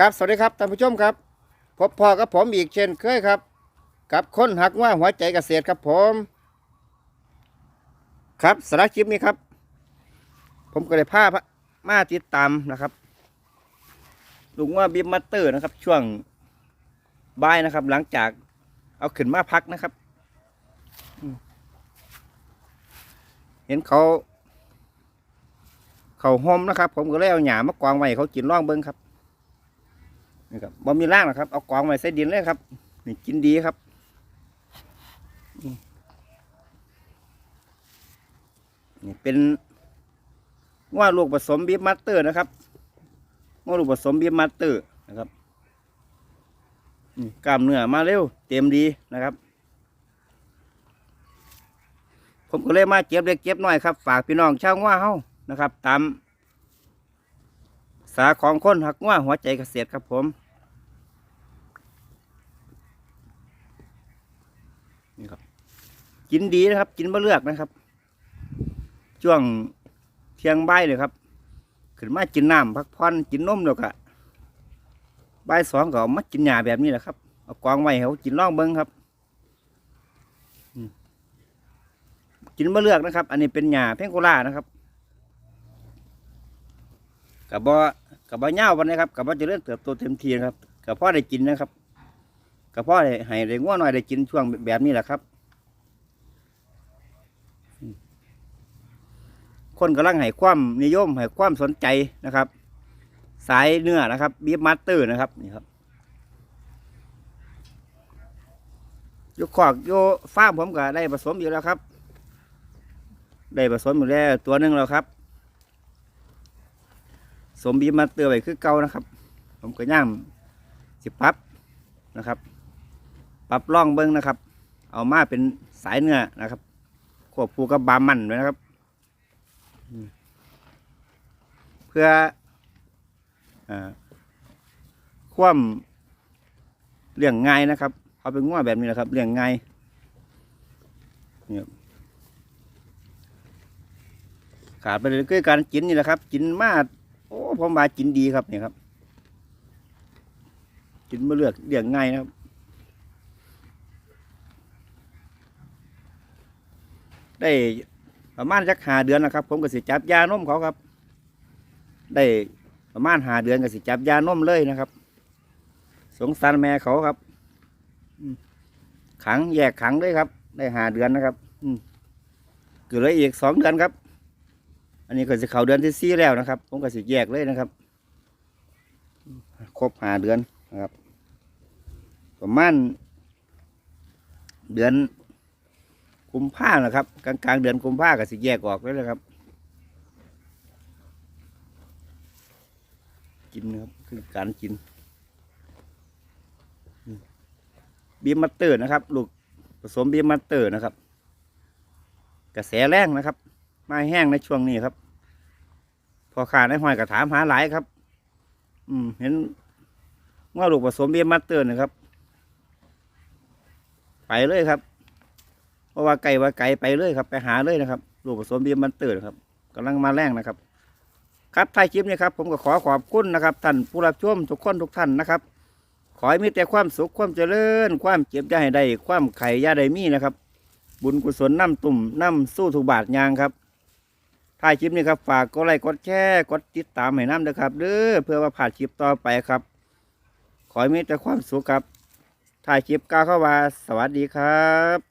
ครับสวัสดีครับท่านผู้ชมครับ พบพอกับผมอีกเช่นเคยครับ กับคนหักว่าหัวใจเกษตรครับผม ครับสาระคลิปนี้ครับ ผมก็เลยพามาติดตามนะครับลุงว่าบิมมาเตอร์นะครับ ช่วงบ่ายนะครับ หลังจากเอาขึ้นมาพักนะครับ เห็นเขาเขาหอมนะครับ ผมก็เลยเอาหยามากวางไว้ให้เขากินร่องเบิ้งครับ นี่ครับบ่มีร่างหรอกครับ เอากวางไว้ใส่ดินเลยครับ นี่กินดีครับนี่เป็นว่าลูกผสมบีฟมาสเตอร์นะครับว่าลูกผสมบีฟมาสเตอร์นะครับนี่กล้ามเนื้อมาเร็ว เต็มดีนะครับ ผมก็เลยมาเก็บเล็กเก็บน้อยครับ ฝากพี่น้องชาวง่าเฮานะครับ ตามสาของคนหักง่าหัวใจเกษตรครับผมนี่ครับ กินดีนะครับ กินมะเลือกนะครับช่วงเที่ยงใบเลยครับ ขึ้นมากินน้ำพักผ่อนกินนมเดียวกะใบสองก็เอามากินหญ้าแบบนี้แหละครับเอากองไว้ให้เขากินล่องเบิ้งครับกินมะเลือกนะครับ อันนี้เป็นหญ้าเพงโกล่านะครับกับบ่กับบ่เน่าวันนะครับกับบ่จะเริ่มเติบโตเต็มทีนะครับกับพ่อได้กินนะครับกับพ่อได้ให้ได้ง่วหน่อยได้กินช่วงแบบนี้แหละครับอืม คนกำลังให้ความนิยมให้ความสนใจนะครับ สายเนื้อนะครับบีฟมาสเตอร์นะครับนี่ครับยกขอกโยฟ้ามผมก็ได้ผสมอยู่แล้วครับ ได้ผสมอยู่แล้วตัวหนึ่งแล้วครับ สมบีมาเตือไว้คือเก่านะครับ ผมก็ย่างสิปับนะครับปรับร่องเบิ้งนะครับ เอามาเป็นสายเนื้อนะครับควบคู่กับ บามันไว้นะครับ เพื่ออควมเลี้ยงง่ายนะครับ เอาเป็นง้อแบบนี้นะครับเลี้ยงง่ายเนี่ยขาดไปเลยคือการกินนี่แหละครับ กินมากโอ้ผมมากินดีครับเนี่ยครับ กินมาเลือกเลี้ยงง่ายนะครับ ได้ ประมาณสักหาเดือนนะครับ ผมก็สิจับยานมเขาครับ ได้ประมาณหาเดือนก็สิจับยานมเลยนะครับ สงสารแม่เขาครับขังแยกขังเลยครับ ได้หาเดือนนะครับ อืมเกิดเลยอีกสองเดือนครับ อันนี้ก็จะเขาเดือนที่สี่แล้วนะครับ ผมก็สิแยกเลยนะครับ ครบหาเดือนนะครับ ประมาณเดือน กุมภานะครับ กลางกลางเดือนกุมภาก็สิแยกออกเลยนะครับ กินนะครับคือการกินบีมมัตเตอร์นะครับ ลูกผสมบีมมัตเตอร์นะครับ กระแสแรงนะครับไม้แห้งในช่วงนี้ครับ พอขาดในห้อยกระถามหาหลายครับ อืม เห็นว่าลูกผสมเบียมาสเตอร์นะครับ ไปเลยครับ เพราะว่าไก่ว่าไก่ไปเลยครับ ไปหาเลยนะครับลูกผสมเบียมาสเตอร์นครับกำลังมาแรงนะครับ ครับท้ายคลิปนี้ครับผมก็ขอขอบคุณนะครับท่านผู้รับชมทุกคนทุกท่านนะครับ ขอให้มีแต่ความสุขความเจริญ ความเจ็บย่าให้ได้ความไข่ย่าได้มีนะครับ บุญกุศลน้ำตุ่มน้ำสู้ถูกบาทยางครับถ่ายคลิปนี้ครับฝากกดไลค์กดแชร์กดติดตามให้น้ำนะครับเด้อเพื่อว่าผ่านคลิปต่อไปครับ ขอให้มีแต่ความสุขครับถ่ายคลิปก้าวเข้ามาสวัสดีครับ